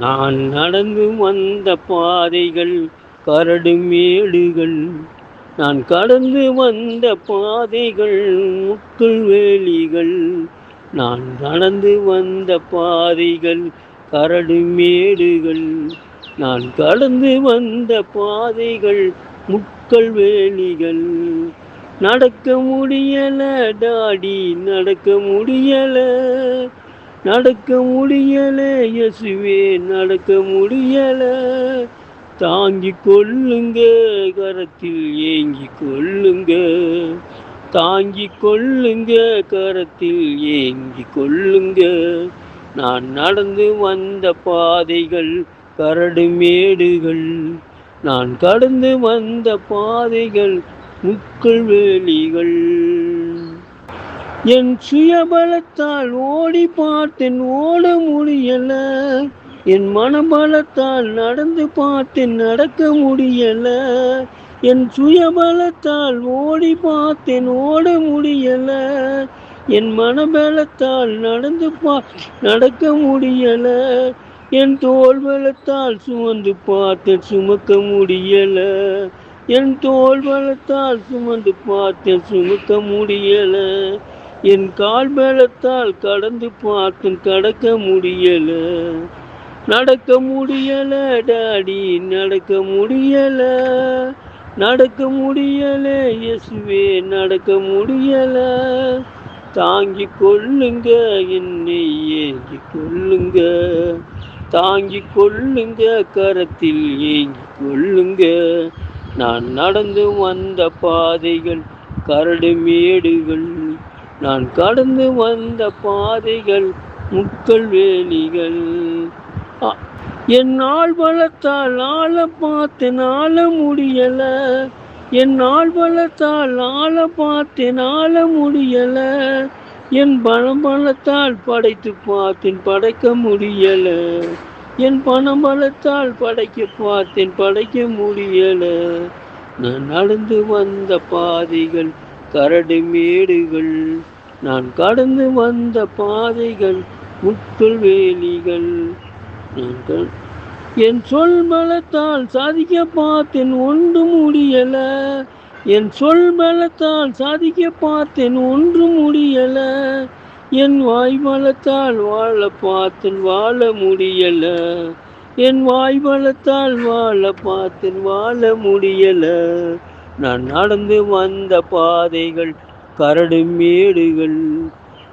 நான் நடந்து வந்த பாதைகள் கரடு மேடுகள் நான் கடந்து வந்த பாதைகள் முட்கள் வேலிகள். நான் நடந்து வந்த பாதைகள் கரடு மேடுகள் நான் கடந்து வந்த பாதைகள் முட்கள் வேலிகள். நடக்க முடியல டாடி நடக்க முடியல. நடக்க முடியல இயேசுவே நடக்க முடியல. தாங்கி கொள்ளுங்க கரத்தில் ஏங்கி கொள்ளுங்க. தாங்கி கொள்ளுங்க கரத்தில் ஏங்கி கொள்ளுங்க. நான் நடந்து வந்த பாதைகள் கரடு மேடுகள். நான் கடந்து வந்த பாதைகள் முக்கள் வேலிகள். என் சுயபலத்தால் ஓடி பார்த்தேன் ஓட முடியல. என் மனபலத்தால் நடந்து பார்த்தேன் நடக்க முடியல. என் சுயபலத்தால் ஓடி பார்த்தேன் ஓட முடியல. என் மனபலத்தால் நடந்து பா நடக்க முடியல. என் தோல் பலத்தால் சுமந்து பார்த்தேன் சுமக்க முடியல. என் தோல் பலத்தால் சுமந்து பார்த்தேன் சுமக்க முடியல. என் கால் மேலத்தால் கடந்து பார்த்து கடக்க முடியல. நடக்க முடியல டாடி நடக்க முடியல. நடக்க முடியல இயேசுவே நடக்க முடியல. தாங்கி கொள்ளுங்க என்னை ஏங்கி கொள்ளுங்க. தாங்கி கொள்ளுங்க கரத்தில் ஏங்கி கொள்ளுங்க. நான் நடந்து வந்த பாதைகள் கரடு மேடுகள் நான் கடந்து வந்த பாதைகள் முட்கள் வேலிகள். என் நாள் பலத்தால் ஆள பார்த்தேன் ஆள முடியல. என் நாள் பலத்தால் ஆள பார்த்தேன் ஆள முடியல. என் பணம் பலத்தால் படைத்து பார்த்தேன் படைக்க முடியல. என் பணம் பலத்தால் படைக்க பார்த்தேன் படைக்க முடியல. நான் நடந்து வந்த பாதைகள் கரடி மேடுகள் நான் கடந்து வந்த பாதைகள் முட்கள் வேலிகள் நான் என் சொல் பலத்தால் சாதிக்க பார்த்தேன் ஒன்றும் முடியல. என் சொல் பலத்தால் சாதிக்க பார்த்தேன் ஒன்றும் முடியல. என் வாய் பலத்தால் வாழ பார்த்தேன் வாழ முடியல. என் வாய் பலத்தால் வாழ பார்த்தேன் வாழ முடியலை. நான் நடந்து வந்த பாதைகள் கரடு மேடுகள்.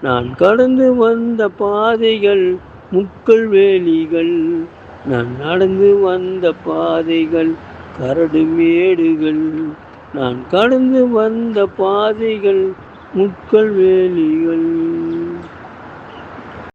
நான் கடந்து வந்த பாதைகள் முக்கள் வேலிகள். நான் நடந்து வந்த பாதைகள் கரடு மேடுகள். நான் கடந்து வந்த பாதைகள் முட்கள் வேலிகள்.